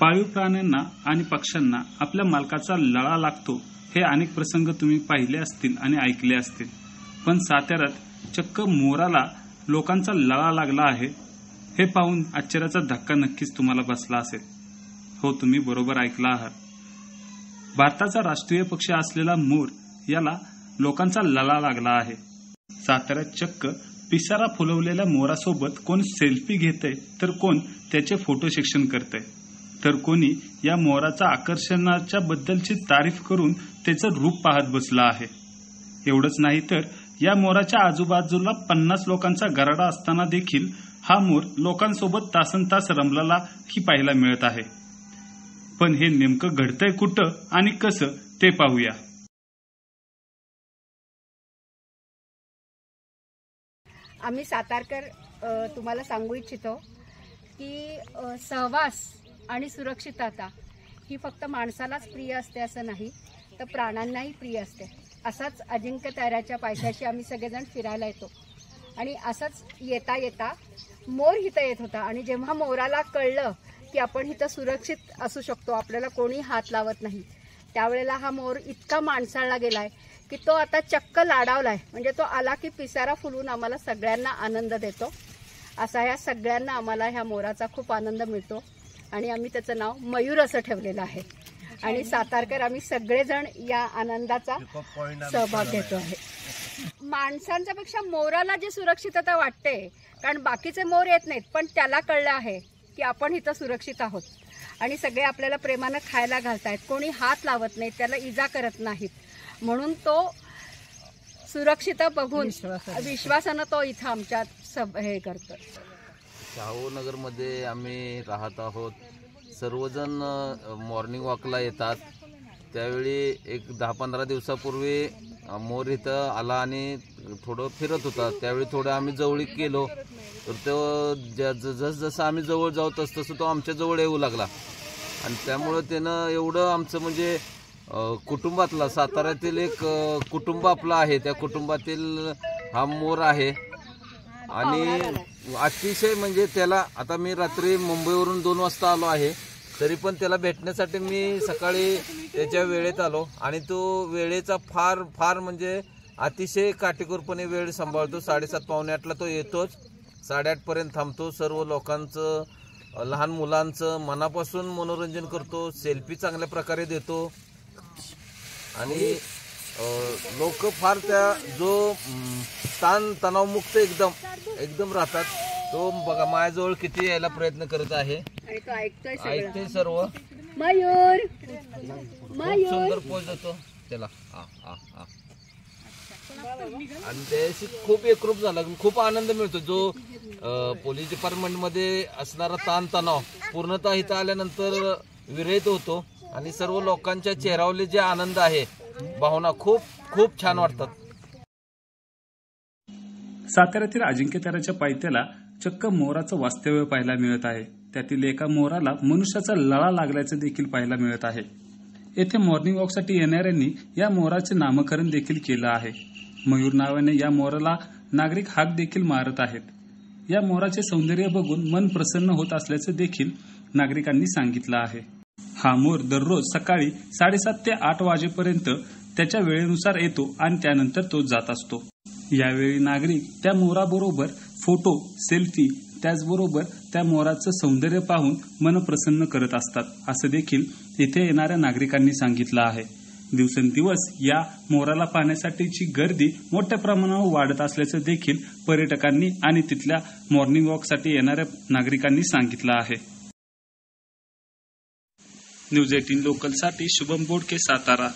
पाळीव प्राण्यांना आणि पक्ष्यांना आपल्या मालकाचा लळा लागतो हे अनेक प्रसंग तुम्ही पाहिले असतील आणि ऐकले असतील. पण साताऱ्यात चक्क मोराला लोकांचा लळा लागला आहे हे पाहून आश्चर्याचा धक्का नक्कीच तुम्हाला बसला असेल. हो तुम्ही बरोबर ऐकला आहात. भारताचा राष्ट्रीय पक्षी असलेला मोर याला लोकांचा लळा लागला आहे. साताऱ्यात चक्क पिसारा फुलवलेल्या मोरासोबत कोण सेल्फी घेतय तर कोण त्याचे फोटो शिक्षण करतय? तर कोणी या मोराचा आकर्षणाच्या बद्दलची तारीफ करून त्याचं रूप पाहत बसला आहे. एवढंच नाही तर या मोराच्या आजूबाजूला पन्नास लोकांचा गराडा असताना देखील हा मोर लोकांसोबत तासन तास रमलेला ही पाहायला मिळत आहे. पण हे नेमकं घडतंय कुठं आणि कसं ते पाहूया. आम्ही सातारकर तुम्हाला सांगू इच्छितो की सहवास आणि सुरक्षितता ही फक्त माणसालाच प्रिय असते असं नाही तर प्राणांनाही प्रिय असते. असाच अजिंक्य ताऱ्याच्या पायथ्याशी आम्ही सगळेजण फिरायला येतो. आणि असंच येता येता मोर इथं येत होता. आणि जेव्हा मोराला कळलं की आपण इथं सुरक्षित असू शकतो आपल्याला कोणी हात लावत नाही त्यावेळेला हा मोर इतका माणसाळला गेलाय की तो आता चक्क लाडावलाय. म्हणजे तो आला की पिसारा फुलून आम्हाला सगळ्यांना आनंद देतो. असा ह्या सगळ्यांना आम्हाला ह्या मोराचा खूप आनंद मिळतो. आणि आम्ही त्याचं नाव मयूर असं ठेवलेलं आहे. आणि सातारकर आम्ही सगळेजण या आनंदाचा सहभाग घेतो आहे. माणसांच्या पेक्षा मोराला जी सुरक्षितता वाटते कारण बाकीचे मोर येत नाहीत पण त्याला कळलं आहे की आपण इथं सुरक्षित आहोत. आणि सगळे आपल्याला प्रेमानं खायला घालतायत. कोणी हात लावत नाहीत त्याला इजा करत नाहीत. म्हणून तो सुरक्षित बघून विश्वासानं. तो इथं आमच्यात सब हे करतो शाहू नगरमध्ये आम्ही राहत आहोत. सर्वजण मॉर्निंग वॉकला येतात. त्यावेळी एक दहा पंधरा दिवसापूर्वी मोर इथं आला आणि थोडं फिरत होता. त्यावेळी थोडं आम्ही जवळीक केलो तर तो ज- ज- आम्ही जवळ जाऊ तस तसं तो आमच्या जवळ येऊ लागला. आणि त्यामुळं त्यानं एवढं आमचं म्हणजे कुटुंबातला साताऱ्यातील एक कुटुंब आपलं आहे. त्या कुटुंबातील हा मोर आहे. आणि अतिशय म्हणजे त्याला आता मी रात्री मुंबईवरून दोन वाजता आलो आहे तरी पण त्याला भेटण्यासाठी मी सकाळी त्याच्या वेळेत आलो. आणि तो वेळेचा फार फार म्हणजे अतिशय काटेकोरपणे वेळ सांभाळतो. साडेसात पावणे आठला तो येतोच. साडेआठपर्यंत थांबतो. सर्व लोकांचं लहान मुलांचं मनापासून मनोरंजन करतो. सेल्फी चांगल्या प्रकारे देतो. आणि लोक फार त्या जो ताण तणावमुक्त एकदम एकदम राहतात. तो बघा माझ्याजवळ किती यायला प्रयत्न करत आहे. ऐकते सर्व. मयूर! सुंदर पोच देतो. त्याला आ, आ, आ. आणि त्याशी खूप एकरूप झाला. खूप आनंद मिळतो. जो पोलीस डिपार्टमेंटमध्ये असणारा ताण तणाव पूर्णतः इथं आल्यानंतर विरहित होतो. आणि सर्व लोकांच्या चेहऱ्यावरले जे आनंद आहे भावना खूप खूप छान वाटतात. साताऱ्यातील अजिंक्यताराच्या पायथ्याला चक्क मोराचं वास्तव्य पाहायला मिळत आहे. त्यातील एका मोराला मनुष्याचा लळा लागल्याचं देखील पाहायला मिळत आहे. येथे मॉर्निंग वॉकसाठी येणाऱ्यांनी या मोराचे नामकरण देखील केलं आहे. मयूर नावाने या मोराला नागरिक हाक देखील मारत आहेत. या मोराचे सौंदर्य बघून मन प्रसन्न होत असल्याचं देखील नागरिकांनी सांगितलं आहे. हा मोर दररोज सकाळी साडेसात ते आठ वाजेपर्यंत त्याच्या वेळेनुसार येतो आणि त्यानंतर तो जात असतो. यावेळी नागरिक त्या मोराबरोबर फोटो सेल्फी त्याचबरोबर त्या मोराचं सौंदर्य पाहून मन प्रसन्न करत असतात असं देखील इथे येणाऱ्या नागरिकांनी सांगितलं आहे. दिवसेंदिवस या मोराला पाहण्यासाठीची गर्दी मोठ्या प्रमाणावर वाढत असल्याचं देखील पर्यटकांनी आणि तिथल्या मॉर्निंग वॉकसाठी येणाऱ्या नागरिकांनी सांगितलं आहे. न्यूज एटीन लोकलसाठी शुभम बोडके सातारा.